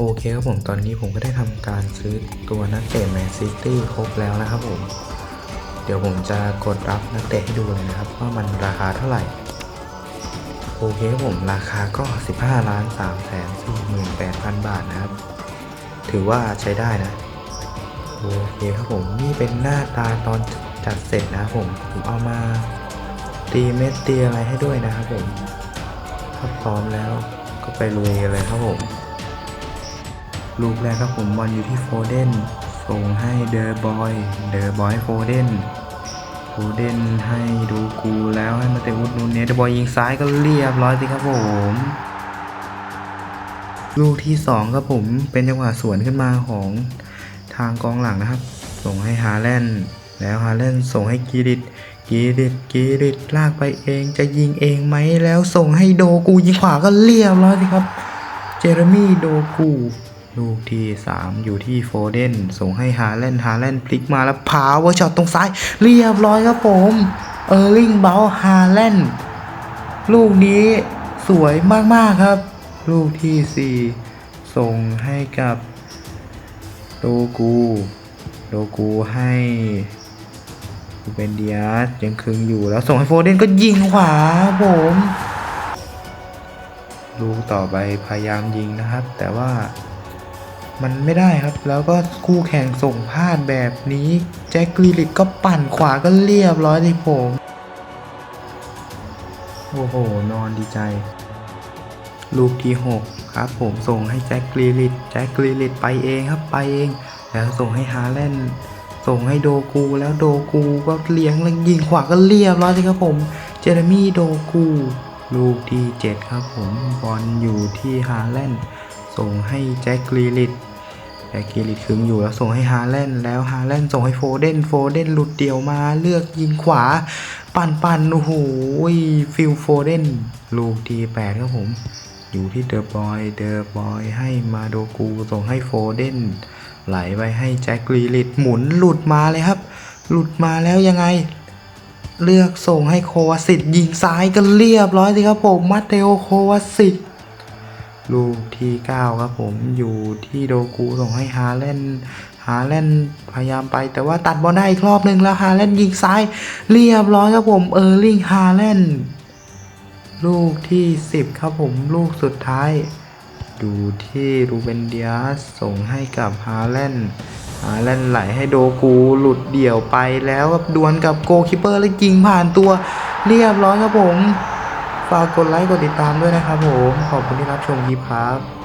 โอเคครับผมตอนนี้ผมก็ได้ทำการซื้อตัวนักเตะแมนซิตี้ครบแล้วนะครับผม เดี๋ยวผมจะกดรับนักเตะให้ดูเลยนะครับ ว่ามันราคาเท่าไหร่ โอเคครับผมราคาก็ 15ล้าน3แสน48,000บาทนะครับ ถือว่าใช้ได้นะ โอเคครับผมนี่เป็นหน้าตาตอนจัดเสร็จนะผมผมเอามาตีเม็ดตีอะไรให้ด้วยนะครับผมถ้าพร้อมแล้วก็ไปลุยกันเลยครับผม ลูกแรกครับผมบอลอยู่ที่โฟเดนส่งให้เดอร์บอย เดอร์บอยโฟเดนโฟเดนให้ดูกูแล้วให้มาเตะอุดนูนเนสเดอร์บอยยิงซ้ายก็เรียบร้อยสิครับผมลูกที่สองครับผมเป็นจังหวะสวนขึ้นมาของทางกองหลังนะครับ ส่งให้ฮาแลนด์แล้วฮาแลนด์ส่งให้กีริตกีริตกีริตลากไปเองจะยิงเองไหมแล้วส่งให้โดกูยิงขวาก็เรียบร้อยสิครับ เจอร์มี่โดกู ลูกที่ 3 อยู่ที่โฟเดนส่งให้ฮาแลนฮาแลนพลิกมาแล้วพาวเวอร์ช็อตตรงซ้าย เรียบร้อยครับผม เออร์ลิงเบลฮาแลนลูกนี้สวยมาก ๆ ครับ ลูกที่ 4 ส่งให้กับโดกูโดกูให้รูเบนเดียสยังคึงอยู่แล้วส่งให้โฟเดนก็ยิงขวาผมลูกต่อไปพยายามยิงนะครับ แต่ว่า มันไม่ได้ครับ แล้วก็คู่แข่งส่งพลาดแบบนี้ แจ็คกรีลิตก็ปั่นขวาก็เรียบร้อยที่ผม โอ้โห นอนดีใจ ลูกที่ 6 ครับผมส่งให้แจ็คกรีลิตแจ็คกรีลิตไปเองครับไปเอง แล้วส่งให้ฮาแลนด์ส่งให้โดกูแล้วโดกูก็เลี้ยงแล้วยิงขวาก็เรียบร้อยสิครับผม เจเรมี่โดกูลูกที่ 7 ครับผมบอลอยู่ที่ฮาแลนด์ส่งให้แจ็คกรีลิต แจ็คกรีลิตคึงอยู่แล้วส่งให้ฮาแลนด์แล้วฮาแลนด์ส่งให้โฟเดนโฟเดนหลุดเดี่ยวมาเลือกยิงขวา ปั่นปั่นโอ้โหฟิลโฟเดนลูกที่8ครับผม อยู่ที่เดอะบอยเดอะบอยให้มาโดกูส่งให้โฟเดนไหลไปให้แจ็คกรีลิตหมุนหลุดมาเลยครับ หลุดมาแล้วยังไง เลือกส่งให้โควาสิตยิงซ้ายก็เรียบร้อยสิครับผมมาเตโอโควาสิต ลูกที่ 9 ครับผมอยู่ที่โดกูส่งให้ฮาแลนฮาแลนพยายามไปแต่ว่าตัดบอลได้อีกรอบหนึ่งแล้วฮาแลนยิงซ้ายเรียบร้อยครับผมเออร์ลิงฮาแลนลูกที่ 10 ครับผมลูกสุดท้ายดูที่รูเบนเดียสส่งให้กับฮาแลนฮาแลนไหลให้โดกูหลุดเดี่ยวไปแล้วดวลกับโกคิปเปอร์แล้วยิงผ่านตัวเรียบร้อยครับผม ฝากกดไลค์กดติดตามด้วยนะครับผม ขอบคุณที่รับชมคลิปครับ